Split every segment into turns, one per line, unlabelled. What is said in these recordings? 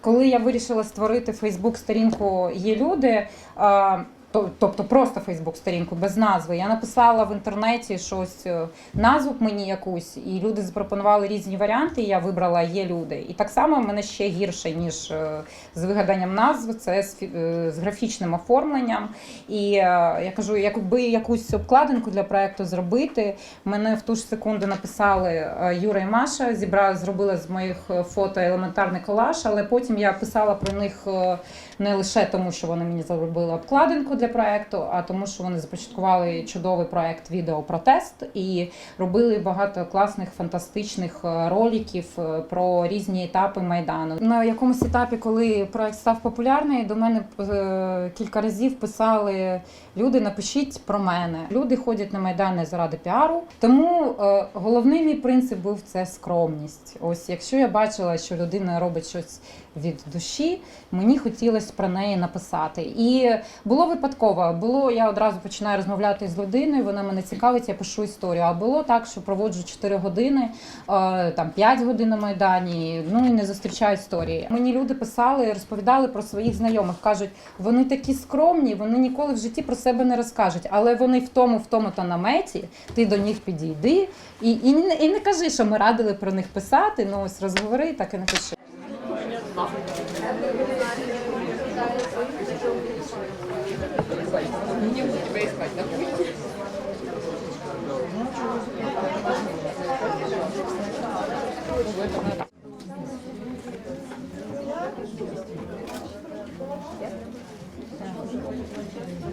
Коли я вирішила створити Фейсбук-сторінку є люди. Тобто просто Фейсбук-сторінку без назви. Я написала в інтернеті щось е, назву мені якусь, і люди запропонували різні варіанти. І я вибрала є люди. І так само в мене ще гірше ніж е, з вигаданням назв. Це з, е, з графічним оформленням. І я кажу, якби якусь обкладинку для проекту зробити. Мене в ту ж секунду написали Юра і Маша. Зібрали, зробили з моїх фото елементарний колаж, але потім я писала про них не лише тому, що вони мені зробили обкладинку для проекту, а тому, що вони започаткували чудовий проект відео протест і робили багато класних фантастичних е, роликів е, про різні етапи майдану. На якомусь етапі, коли проект став популярний, до мене е, кілька разів писали люди: напишіть про мене. Люди ходять на майдан не заради піару. Тому головний мій принцип був це скромність. Ось якщо я бачила, що людина робить щось від душі, мені хотілося про неї написати. І було випадково. Було я одразу починаю розмовляти з людиною. Вона мене цікавить, я пишу історію. А було так, що проводжу 4 години, е, там 5 годин на майдані. Ну і не зустрічаю історії. Мені люди писали, розповідали про своїх знайомих. кажуть, вони такі скромні, вони ніколи в житті про себе не розкажуть, але вони в тому, в тому та наметі. Ти до них підійди і, і, не- і не кажи, що ми радили про них писати. Ну ось розговори, так і напиши.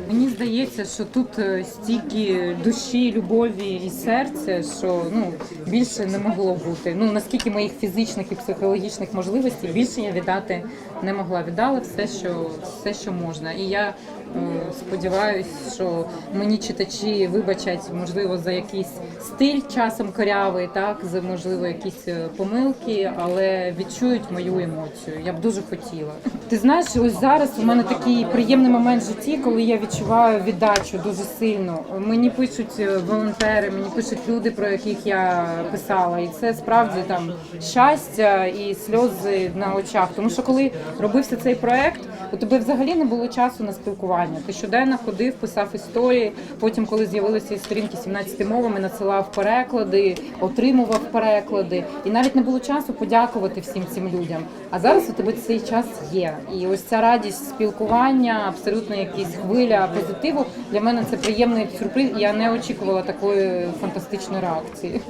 Мені здається, що тут е, стільки душі, любові і серця, що ну більше не могло бути. Ну наскільки моїх фізичних і психологічних можливостей більше я віддати не могла. Віддала все, що все, що можна. І я е, сподіваюся, що мені читачі вибачать, можливо, за якийсь стиль часом корявий, так за можливо якісь е, помилки, але відчують мою емоцію. Я б дуже хотіла. Ти знаєш, ось зараз у мене такий приємний момент в житті, коли я відчуваю віддачу дуже сильно. Мені пишуть е, волонтери, мені пишуть люди, про яких я писала, і це справді там щастя і сльози на очах. Тому що коли робився цей проект, у тебе взагалі не було часу на спілкування. Ти щоденно ходив, писав історії. Потім, коли з'явилися сторінки 17 мовами, надсилав переклади, отримував переклади, і навіть не було часу подякувати всім цим людям. А зараз у тебе цей час є. І ось ця радість спілкування, абсолютно якісь хвиля позитиву. Для мене це приємний сюрприз. Я не очікувала такої фантастичної реакції.